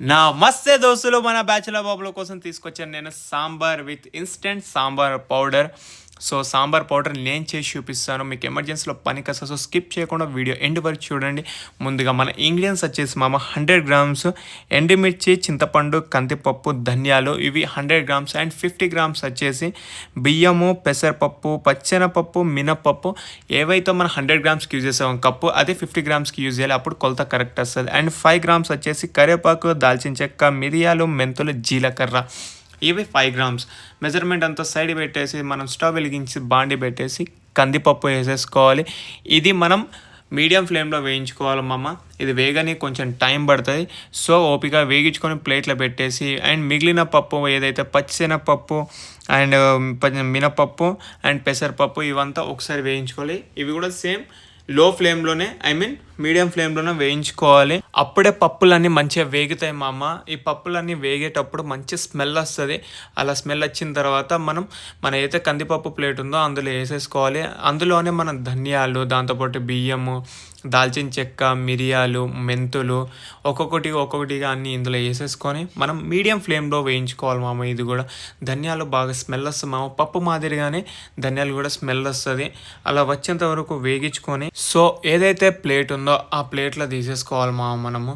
నా మస్తే దోస్తులు మన బ్యాచులర్ బాబుల కోసం తీసుకొచ్చాను నేను sambar with instant sambar powder. So sambar powder నేను చేసి చూపిస్తాను. మీకు ఎమర్జెన్సీలో పనికి వస్తా సో స్కిప్ చేయకుండా వీడియో ఎండ్ వరకు చూడండి. ముందుగా మన ఇంగ్రీడియంట్స్ వచ్చేసి మామ హండ్రెడ్ గ్రామ్స్ ఎండుమిర్చి చింతపండు కందిపప్పు ధనియాలు ఇవి hundred grams and fifty grams వచ్చేసి బియ్యము పెసరపప్పు పచ్చెనపప్పు మినపప్పు ఏవైతే మనం హండ్రెడ్ గ్రామ్స్కి యూజ్ చేసాం కప్పు అదే ఫిఫ్టీ గ్రామ్స్కి యూజ్ చేయాలి. అప్పుడు కొలత కరెక్ట్ వస్తుంది. అండ్ ఫైవ్ గ్రామ్స్ వచ్చేసి కరివేపాకు దాల్చిన చెక్క మిరియాలు మెంతులు జీలకర్ర. ఇవి ఫైవ్ గ్రామ్స్ మెజర్మెంట్ అంతా సైడ్ పెట్టేసి మనం స్టవ్ వెలిగించి బాండి పెట్టేసి కందిపప్పు వేసేసుకోవాలి. ఇది మనం మీడియం ఫ్లేమ్లో వేయించుకోవాలి మమ్మ ఇది వేగని కొంచెం టైం పడుతుంది. సో ఓపిక వేగించుకొని ప్లేట్లో పెట్టేసి అండ్ మిగిలిన పప్పు ఏదైతే పచ్చిశనగపప్పు అండ్ um, ప- మినపప్పు అండ్ పెసరపప్పు ఇవంతా ఒకసారి వేయించుకోవాలి. ఇవి కూడా సేమ్లో ఫ్లేమ్లోనే ఐ మీన్ మీడియం ఫ్లేమ్లోనే వేయించుకోవాలి. అప్పుడే పప్పులన్నీ మంచిగా వేగుతాయి మా అమ్మ ఈ పప్పులన్నీ వేగేటప్పుడు మంచి స్మెల్ వస్తుంది. అలా స్మెల్ వచ్చిన తర్వాత మనం మన ఏదైతే కందిపప్పు ప్లేట్ ఉందో అందులో వేసేసుకోవాలి. అందులోనే మనం ధనియాలు దాంతోపాటు బియ్యము దాల్చిన చెక్క మిరియాలు మెంతులు ఒక్కొక్కటి ఒక్కొక్కటిగా అన్ని ఇందులో వేసేసుకొని మనం మీడియం ఫ్లేమ్లో వేయించుకోవాలి మామ. ఇది కూడా ధనియాలు బాగా స్మెల్ వస్తుంది మామ. పప్పు మాదిరిగానే ధనియాలు కూడా స్మెల్ వస్తుంది. అలా వచ్చేంత వరకు వేగించుకొని సో ఏదైతే ప్లేట్ ఉందో ఆ ప్లేట్లో తీసేసుకోవాలి మామ మనము.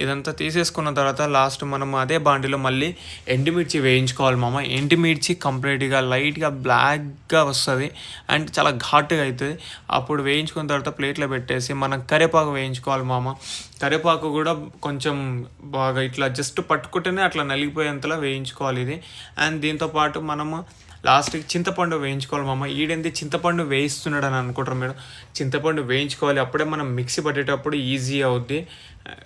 ఇదంతా తీసేసుకున్న తర్వాత లాస్ట్ మనం అదే బాండిలో మళ్ళీ ఎండుమిర్చి వేయించుకోవాలి మామ. ఎండుమిర్చి కంప్లీట్గా లైట్గా బ్లాక్గా వస్తుంది. అండ్ చాలా ఘాటుగా అవుతుంది అప్పుడు వేయించుకున్న తర్వాత ప్లేట్లో పెట్టేసి మనం కరివేపాకు వేయించుకోవాలి మామ. కరివేపాకు కూడా కొంచెం బాగా ఇట్లా జస్ట్ పట్టుకుంటేనే అట్లా నలిగిపోయేంతలా వేయించుకోవాలి ఇది. అండ్ దీంతో పాటు మనము లాస్ట్కి చింతపండు వేయించుకోవాలి మామ. ఈడేంది చింతపండు వేయిస్తున్నాడు అని అనుకుంటారు మీరు చింతపండు వేయించుకోవాలి. అప్పుడే మనం మిక్సీ పట్టేటప్పుడు ఈజీ అవుద్ది.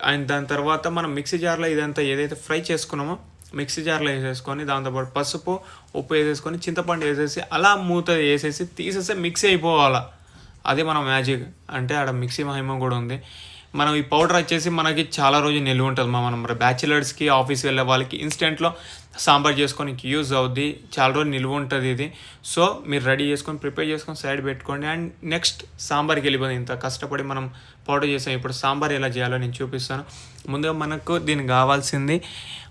అండ్ దాని తర్వాత మనం మిక్సీ జార్లో ఇదంతా ఏదైతే ఫ్రై చేసుకున్నామో మిక్సీ జార్లో వేసేసుకొని దాంతోపాటు పసుపు ఉప్పు వేసేసుకొని చింతపండు వేసేసి అలా మూత వేసేసి తీసేస్తే మిక్సీ అయిపోవాలా. అది మన మ్యాజిక్. అంటే ఆడ మిక్సీ మహిమ కూడా ఉంది. మనం ఈ పౌడర్ వచ్చేసి మనకి చాలా రోజు నిల్వ ఉంటుంది మా మనం బ్యాచిలర్స్కి ఆఫీస్కి వెళ్ళే వాళ్ళకి ఇన్స్టెంట్లో సాంబార్ చేసుకొని యూజ్ అవుద్ది. చాలా రోజు నిల్వ ఉంటుంది ఇది. సో మీరు రెడీ చేసుకొని ప్రిపేర్ చేసుకొని సైడ్ పెట్టుకోండి. అండ్ నెక్స్ట్ సాంబార్కి వెళ్ళిపోయింది ఇంత కష్టపడి మనం పౌడర్ చేసాం. ఇప్పుడు సాంబార్ ఎలా చేయాలో నేను చూపిస్తాను. ముందుగా మనకు దీనికి కావాల్సింది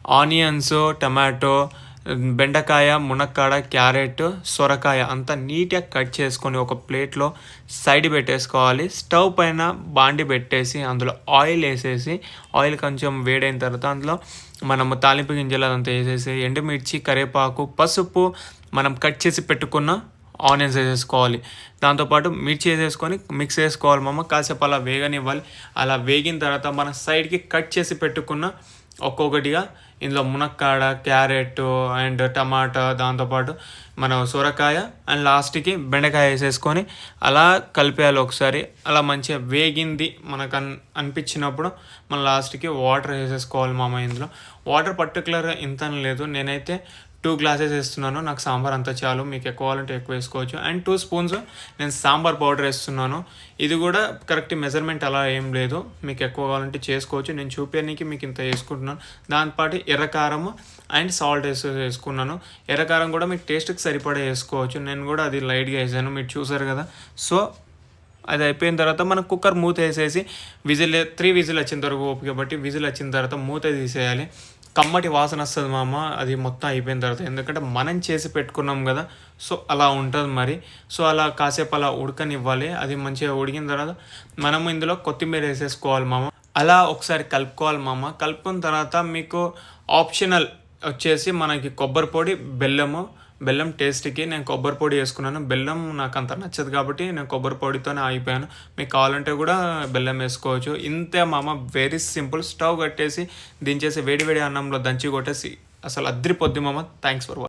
ఆనియన్స్ టమాటో బెండకాయ మునక్కాడ క్యారెట్ సొరకాయ అంతా నీట్గా కట్ చేసుకొని ఒక ప్లేట్లో సైడ్ పెట్టేసుకోవాలి. స్టవ్ పైన బాండి పెట్టేసి అందులో ఆయిల్ వేసేసి ఆయిల్ కొంచెం వేడైన తర్వాత అందులో మనము తాలింపు గింజలు అదంతా వేసేసి ఎండుమిర్చి కరివేపాకు పసుపు మనం కట్ చేసి పెట్టుకున్న ఆనియన్స్ వేసేసుకోవాలి. దాంతోపాటు మిర్చి వేసేసుకొని మిక్స్ చేసుకోవాలి మమ్మ కాసేపు అలా వేగనివ్వాలి. అలా వేగిన తర్వాత మన సైడ్కి కట్ చేసి పెట్టుకున్న ఒక్కొక్కటిగా ఇందులో మునక్కాడ క్యారెట్ అండ్ టమాటా దాంతోపాటు మన సొరకాయ అండ్ లాస్ట్కి బెండకాయ వేసేసుకొని అలా కలిపేయాలి ఒకసారి. అలా మంచిగా వేగింది మనకు అన్ అనిపించినప్పుడు మన లాస్ట్కి వాటర్ వేసేసుకోవాలి మామ ఇందులో. వాటర్ పర్టికులర్గా ఇంత అని లేదు. నేనైతే టూ గ్లాసెస్ వేస్తున్నాను. నాకు సాంబార్ అంతా చాలు. మీకు ఎక్కువ కావాలంటే ఎక్కువ వేసుకోవచ్చు. అండ్ టూ స్పూన్స్ నేను సాంబార్ పౌడర్ వేస్తున్నాను. ఇది కూడా కరెక్ట్ మెజర్మెంట్ అలా ఏం లేదు. మీకు ఎక్కువ కావాలంటే చేసుకోవచ్చు. నేను చూపించడానికి మీకు ఇంత వేసుకుంటున్నాను. దానిపాటు ఎర్రకారం అండ్ సాల్ట్ వేసి వేసుకున్నాను. ఎర్రకారం కూడా మీకు టేస్ట్కి సరిపడే వేసుకోవచ్చు. నేను కూడా అది లైట్గా వేసాను. మీరు చూసారు కదా. సో అది అయిపోయిన తర్వాత మనం కుక్కర్ మూత వేసేసి విజిల్ త్రీ విజిల్ వచ్చిన తర్వాత ఓపిక బట్టి విజిల్ వచ్చిన తర్వాత మూత తీసేయాలి. కమ్మటి వాసన వస్తుంది మామ అది మొత్తం అయిపోయిన తర్వాత ఎందుకంటే మనం చేసి పెట్టుకున్నాం కదా సో అలా ఉంటుంది మరి. సో అలా కాసేపు అలా ఉడకనివ్వాలి అది మంచిగా ఉడికిన తర్వాత మనము ఇందులో కొత్తిమీర వేసేసుకోవాలి మామ. అలా ఒకసారి కలుపుకోవాలి మామ. కలుపుకున్న తర్వాత మీకు ఆప్షనల్ వచ్చేసి మనకి కొబ్బరి పొడి బెల్లము బెల్లం టేస్ట్కి నేను కొబ్బరి పొడి వేసుకున్నాను. బెల్లం నాకు అంత నచ్చదు కాబట్టి నేను కొబ్బరి పొడితోనే ఆగిపోయాను. మీకు కావాలంటే కూడా బెల్లం వేసుకోవచ్చు. ఇంతే మామ వెరీ సింపుల్ స్టవ్ కట్టేసి దించేసి వేడి వేడి అన్నంలో దంచి కొట్టేసి అసలు అద్రిపోద్ది మామ. Thanks for